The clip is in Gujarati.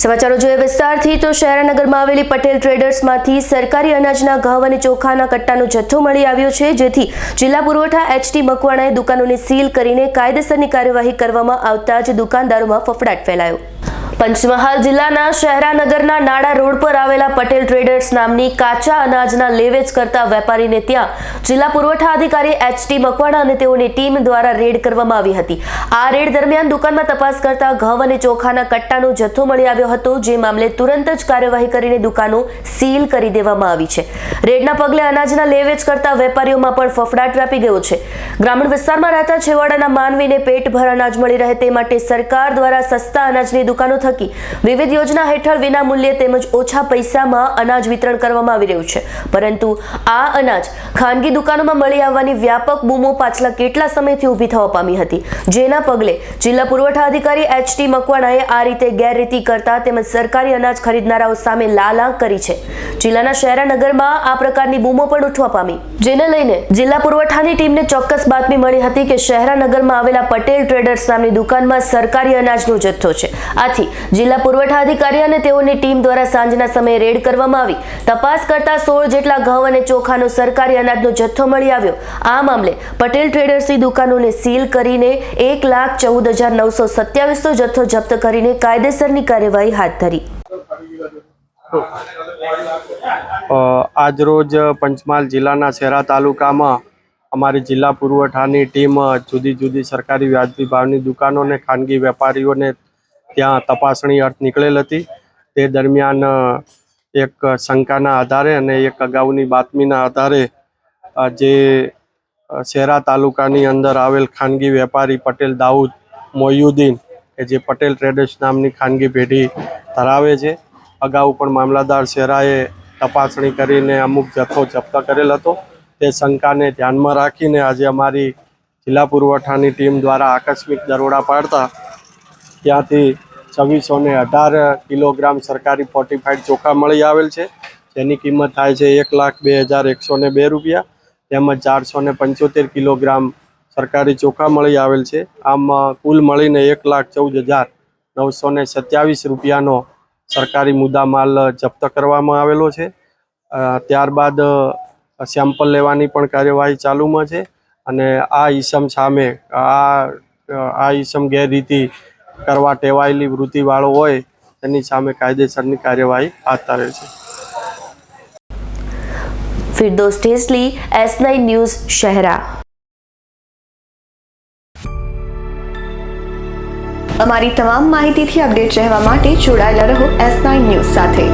સમાચારો જોઈએ વિસ્તારથી, તો શહેરાનગરમાં આવેલી પટેલ ટ્રેડર્સમાંથી સરકારી અનાજના ઘઉં અને ચોખાના કટ્ટાનો જથ્થો મળી આવ્યો છે, જેથી જિલ્લા પુરવઠા એચટી મકવાણાએ દુકાનોને સીલ કરીને કાયદેસરની કાર્યવાહી કરવામાં આવતા જ દુકાનદારોમાં ફફડાટ ફેલાયો. પંચમહાલ જિલ્લાના શહેરાનગરના નાડા રોડ પર આવેલા પટેલ ટ્રેડર્સ નામની કાચા અનાજના લેવેચ કરતા વેપારીને ત્યાં જિલ્લા પુરવઠા અધિકારી એચટી મકવાણા અને તેઓની ટીમ દ્વારા રેડ કરવામાં આવી હતી. આ રેડ દરમિયાન દુકાનમાં તપાસ કરતા ઘઉં અને ચોખાના કટ્ટાનો જથ્થો મળી આવ્યો હતો, જે મામલે તુરંત જ કાર્યવાહી કરીને દુકાનો સીલ કરી દેવામાં આવી છે. રેડના પગલે અનાજના લેવેચ કરતા વેપારીઓમાં પણ ફફડાટ વ્યાપી ગયો છે. ગ્રામીણ વિસ્તારમાં રહેતા છેવાડાના માનવીને પેટભર અનાજ મળી રહે તે માટે સરકાર દ્વારા સસ્તા અનાજની દુકાનો થકી વિવિધ યોજના હેઠળ વિના મૂલ્યે તેમજ ઓછા પૈસામાં અનાજ વિતરણ કરવામાં આવી રહ્યું છે. પરંતુ આ અનાજ ખાનગી દુકાનોમાં મળી આવવાની વ્યાપક બૂમો પાછલા કેટલા સમયથી ઊભી થવા પામી હતી? જેના પગલે જિલ્લા પુરવઠા અધિકારી એચ ટી મકવાણાએ આ રીતે ગેરરીતિ કરતા તેમજ સરકારી અનાજ ખરીદનારાઓ સામે લાલાંક કરી છે. જિલ્લાના શહેરાનગરમાં આ પ્રકારની બૂમો પણ ઉઠવા પામી. જેને લઈને જિલ્લા પુરવઠાની ટીમને ચોક્કસ બાતમી મળી હતી કે શહેરાનગરમાં આવેલા પટેલ ટ્રેડર્સ નામની દુકાનમાં સરકારી અનાજનો જથ્થો છે. આથી જિલ્લા પુરવઠા અધિકારી અને તેઓની ટીમ દ્વારા સાંજના સમયે રેડ કરવામાં આવી. તપાસ કરતા સોળ જેટલા ઘઉં અને ચોખાનો સરકારી અનાજનો જથ્થો મળી આવ્યો. આ મામલે પટેલ ટ્રેડર્સની દુકાનોને સીલ કરીને એક લાખ ચૌદ હજાર નવસો સત્યાવીસનો જથ્થો જપ્ત કરીને કાયદેસરની કાર્યવાહી હાથ ધરી. આજરોજ પંચમહાલ જિલ્લાના શહેરા તાલુકામાં અમારી જિલ્લા પુરવઠાની ટીમ જુદી જુદી સરકારી વ્યાજબી ભાવની દુકાનોને ખાનગી વેપારીઓને ત્યાં તપાસણી અર્થ નીકળેલ હતી. તે દરમિયાન એક શંકાના આધારે અને એક અગાઉની બાતમીના આધારે જે શેરા તાલુકાની અંદર આવેલ ખાનગી વેપારી પટેલ દાઉદ મોયુદ્દીન, કે જે પટેલ ટ્રેડર્સ નામની ખાનગી પેઢી ધરાવે છે, અગાઉ પણ મામલાદાર શેરાએ તપાસણી કરીને અમુક જથ્થો જપ્ત કરેલ હતો. તે શંકાને ધ્યાનમાં રાખીને આજે અમારી જિલ્લા પુરવઠાની ટીમ દ્વારા આકસ્મિક દરોડા પાડતા ત્યાંથી છવ્વીસો ને અઢાર કિલોગ્રામ સરકારી ફોર્ટિફાઈડ ચોખા મળી આવેલ છે. જેની કિંમત થાય છે એક લાખ બે હજાર એકસો ને બે રૂપિયા. તેમજ ચારસો ને પંચોતેર કિલોગ્રામ સરકારી ચોખા મળી આવેલ છે. આમ કુલ મળીને એક લાખ ચૌદ હજાર નવસો ને સત્યાવીસ રૂપિયાનો સરકારી મુદ્દામાલ જપ્ત કરવામાં આવેલો છે. ત્યારબાદ સેમ્પલ લેવાની પણ કાર્યવાહી ચાલુમાં છે. અને આ ઈસમ સામે, આ આ ઈસમ ગેરરીતિ કરવા ટેવાયેલી વૃત્તિવાળો હોય, તેની સામે કાયદેસરની કાર્યવાહી હાથ ધરે છે. ન્યૂઝ, શહેરા. અમારી તમામ માહિતીથી અપડેટ રહેવા માટે જોડાયેલા રહો એસ નાઇન ન્યૂઝ સાથે.